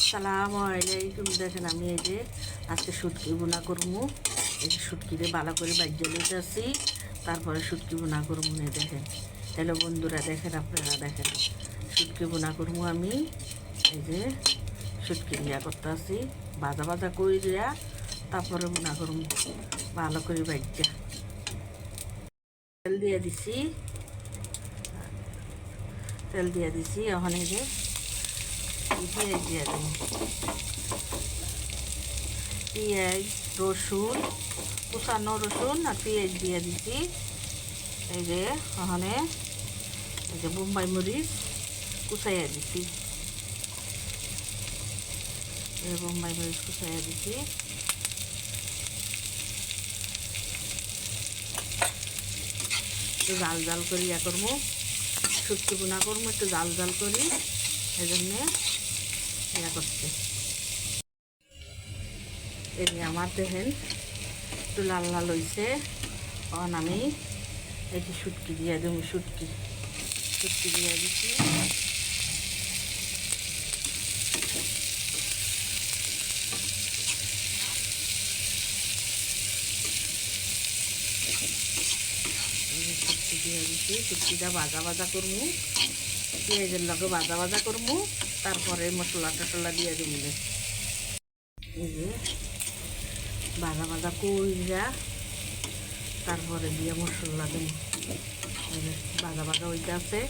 আসসালামু আলাইকুম। দেখেন আমি এই যে আজকে শুটকি বোনা করব। এই যে শুটকিরে ভালো করে বাজ্য লইতেছি তারপরে শুটকি বোনা করব এই দেখেন। হ্যালো বন্ধুরা দেখেন, আপনারা দেখেন। শুটকি বোনা করব আমি। এই যে শুটকি দিয়া করতে আসি ভাজা ভাজা করে দিয়া, তারপরে বোনা করব। ভালো করে বাজ্যা তেল দিয়ে দিছি। তেল দিয়ে দিছি। ওখানে যে পেঁয়াজ দিয়ে দেবো পেঁয়াজ রসুন, কুচানো রসুন আর পেঁয়াজ দিয়ে দিছি এই যে ওখানে এই যে বোম্বাই মরিচ কুচাইয়া এই বোম্বাই মরিচ কুচাইয়া একটু জাল জাল করি ইয়া করব, শুটকি বোনা করব, একটু জাল জাল করি, এই জন্যে ইয়া করছে। এই আমার দেখেন, একটু লাল লাল হয়েছে তখন আমি এই যে শুটকি দিয়ে দেবো, শুটকি। শুটকি দিয়ে দিচ্ছি শুটকি দিয়ে দিচ্ছি শুটকিটা ভাজা ভাজা করব পেঁয়াজের লগে ভাজা ভাজা করব তারপরে মশলা টসলা দিয়ে দেবো এই যে ভাজা ভাজা কইরা তারপরে দিয়ে মশলা দেব। যে ভাজা ভাজা ওইটা আছে।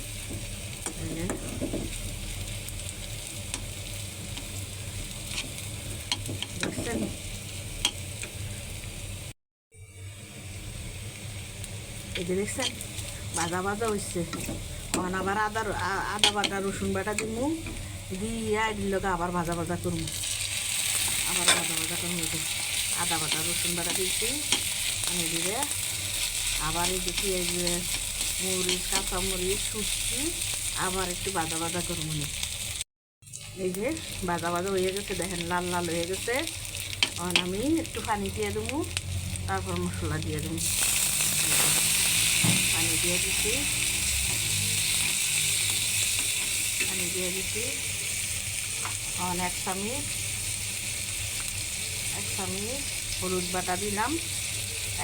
দেখছেন? ভাজা ভাজা হয়েছে আদা আদা বাটা রসুন বাটা দিমু। দিয়ে দিল আবার ভাজা ভাজা করব। আবার ভাজা ভাজা করব আদা বাটা, রসুন বাটা দিয়েছি, আমি দিয়ে আবার এই যে মরিচ, কাঁচামরিচ, শুটকি, আবার একটু ভাজা ভাজা করব। এই যে ভাজা ভাজা হয়ে গেছে, দেখেন লাল লাল হয়ে গেছে। তখন আমি একটু পানি দিয়ে দেবো, তারপর মশলা দিয়ে দেবো। পানি দিয়ে দিচ্ছি। পানি দিয়ে দিচ্ছি। এখন এক চামিচ এক চামিচ হলুদ বাটা দিলাম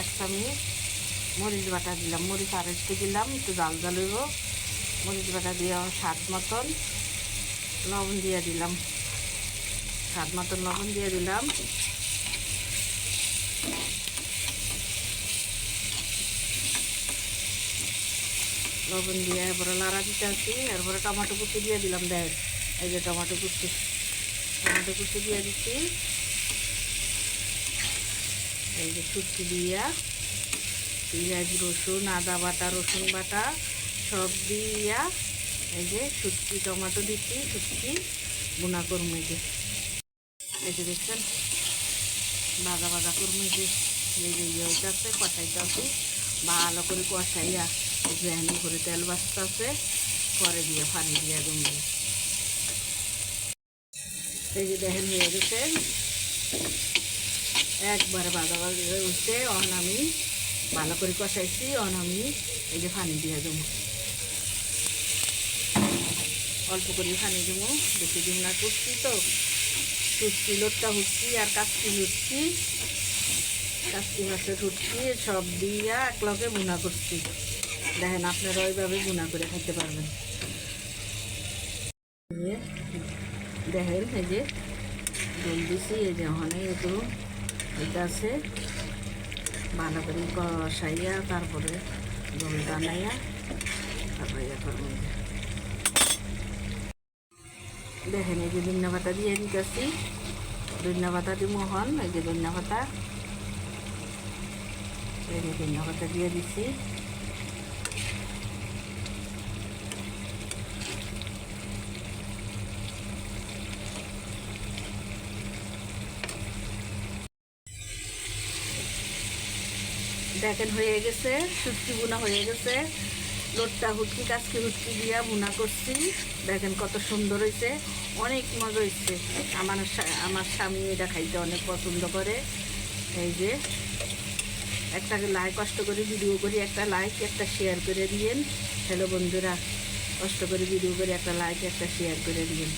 এক চামিচ মরিচ বাটা দিলাম, মরিচ আর একটু দিলাম, একটু জাল জাল হইব, মরিচ বাটা দিয়ে স্বাদ মতন, লবণ দিয়ে দিলাম, স্বাদ মতন লবণ দিয়ে দিলাম। লবণ দিয়ে এরপরে লাড়া দিতে আসি এরপরে টমেটো কুচি দিয়ে দিলাম, দেখ, এই যে টমেটো কুচি। টমেটো কুচি দিয়ে দিচ্ছি। এই যে শুটকি দিয়া পেঁয়াজ, রসুন, আদা বাটা, রসুন বাটা সব দিয়া এই যে শুটকি, টমেটো দিচ্ছি, শুটকি বোনা এই যে। এই যে দেখছেন ভাজা করব এই যে। এই যে ইয়ে হইতেছে কষাইতেছে ভালো করে কষাইয়া গ্রাইন্ড করে তেল বাঁচতে আছে। পরে দিয়ে পানি দিয়ে দেবো এই যে দেখেন হয়ে গেছে একবারে ভাজা হয়ে উঠছে অন আমি ভালো করে কষাইছি অন আমি এই যে পানি দিয়ে দেবো। অল্প করে পানি দেবো। বেশি দিন না করছি তো। সুটকি লোটটা হুটছি আর কাচকি হুটছি কাচকি মাছের হুটছি সব দিয়া এক লগে বুনা করছি। দেখেন আপনারা ওইভাবে গুণা করে খাইতে পারবেন এই যে দেখেন, এই যে দোল দিছি, এই যে ওখানে একটু এটা আছে। ভালো করে কষাইয়া তারপরে দোল টানাইয়া তারপরে ইয়ে করব। দেখেন, এই যে ধন্যা পাতা দিয়ে দিতেছি। ধন্যা পাতা দিব হন এই যে ধন্যা পাতা। এই যে পাতা দিয়ে দিছি। দেখেন, হয়ে গেছে শুটকি বোনা হয়ে গেছে। লোটটা হুটকি কাচকি হুটকি দিয়া বোনা করছি। দেখেন কত সুন্দর হয়েছে, অনেক মজা হয়েছে। আমার আমার স্বামী এটা খাইতে অনেক পছন্দ করে। এই যে, একটা লাইক কষ্ট করে ভিডিও করি, একটা লাইক একটা শেয়ার করে দিয়েন। হ্যালো বন্ধুরা, কষ্ট করে ভিডিও করে একটা লাইক একটা শেয়ার করে দিয়েন।